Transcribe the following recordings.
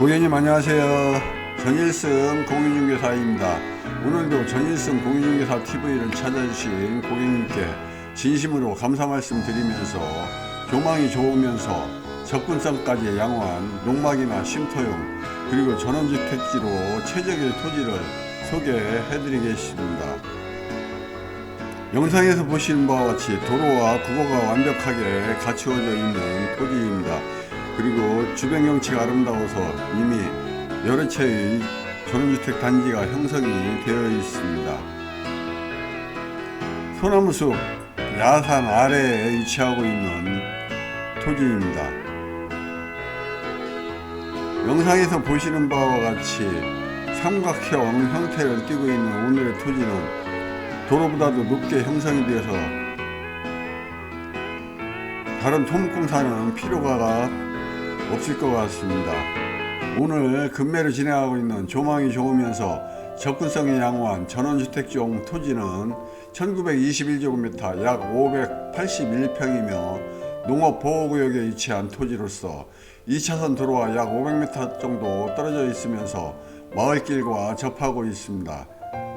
고객님 안녕하세요. 전일승 공인중개사입니다. 오늘도 전일승 공인중개사 TV를 찾아주신 고객님께 진심으로 감사 말씀 드리면서 교망이 좋으면서 접근성까지 양호한 농막이나 쉼터용 그리고 전원주택지로 최적의 토지를 소개해 드리겠습니다. 영상에서 보시는 바와 같이 도로와 국어가 완벽하게 갖추어져 있는 토지입니다. 그리고 주변 경치가 아름다워서 이미 여러 채의 전원주택 단지가 형성이 되어 있습니다. 소나무숲 야산 아래에 위치하고 있는 토지입니다. 영상에서 보시는 바와 같이 삼각형 형태를 띠고 있는 오늘의 토지는 도로보다도 높게 형성이 되어서 다른 토목공사는 필요가 없을 것 같습니다. 오늘 금매를 진행하고 있는 조망이 좋으면서 접근성이 양호한 전원주택용 토지는 1921제곱미터 약 581평이며 농업보호구역에 위치한 토지로서 2차선 도로와 약 500m 정도 떨어져 있으면서 마을길과 접하고 있습니다.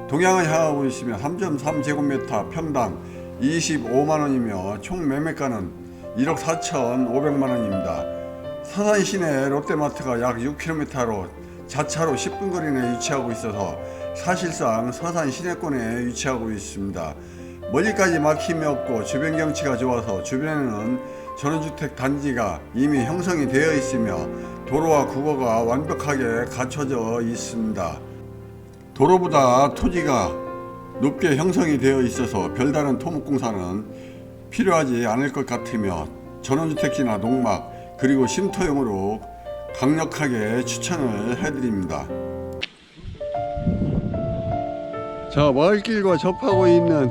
동양을 향하고 있으며 3.3제곱미터 평당 25만원이며 총 매매가는 1억 4,500만원입니다. 사산 시내 롯데마트가 약 6km로 자차로 10분 거리 내에 위치하고 있어서 사실상 서산 시내권에 위치하고 있습니다. 멀리까지 막힘이 없고 주변 경치가 좋아서 주변에는 전원주택 단지가 이미 형성이 되어 있으며 도로와 국어가 완벽하게 갖춰져 있습니다. 도로보다 토지가 높게 형성이 되어 있어서 별다른 토목공사는 필요하지 않을 것 같으며 전원주택지나 농막 그리고 쉼터용으로 강력하게 추천을 해드립니다. 자 마을길과 접하고 있는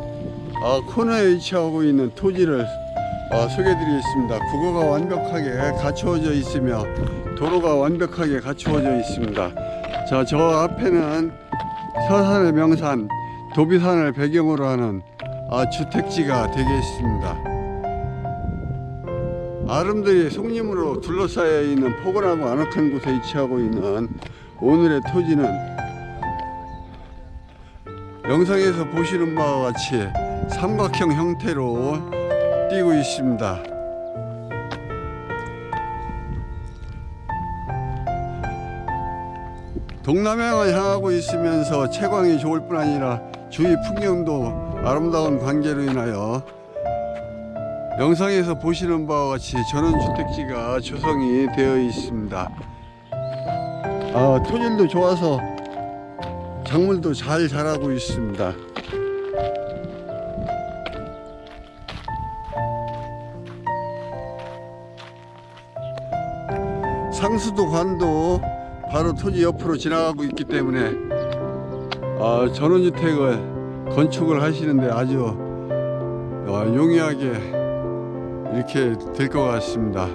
아, 코너에 위치하고 있는 토지를 아, 소개해드리겠습니다. 국어가 완벽하게 갖추어져 있으며 도로가 완벽하게 갖추어져 있습니다. 자, 저 앞에는 서산의 명산 도비산을 배경으로 하는 아, 주택지가 되겠습니다. 아름드리 송림으로 둘러싸여 있는 포근하고 아늑한 곳에 위치하고 있는 오늘의 토지는 영상에서 보시는 바와 같이 삼각형 형태로 띄고 있습니다. 동남향을 향하고 있으면서 채광이 좋을 뿐 아니라 주위 풍경도 아름다운 관계로 인하여 영상에서 보시는 바와 같이 전원주택지가 조성이 되어 있습니다. 아, 토질도 좋아서 작물도 잘 자라고 있습니다. 상수도 관도 바로 토지 옆으로 지나가고 있기 때문에 아, 전원주택을 건축을 하시는데 아주 어, 용이하게 이렇게 될 것 같습니다.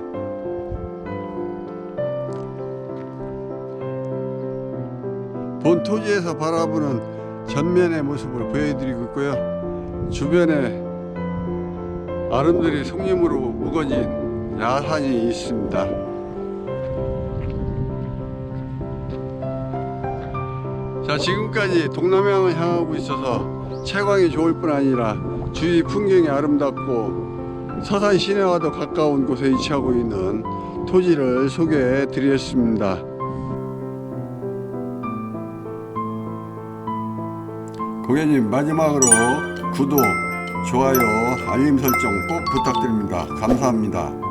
본 토지에서 바라보는 전면의 모습을 보여드리고 있고요. 주변에 아름드리 송림으로 무거진 야산이 있습니다. 자 지금까지 동남향을 향하고 있어서 채광이 좋을 뿐 아니라 주위 풍경이 아름답고 서산 시내와 도 가까운 곳에 위치하고 있는 토지를 소개해 드렸습니다. 고객님 마지막으로 구독, 좋아요, 알림 설정 꼭 부탁드립니다. 감사합니다.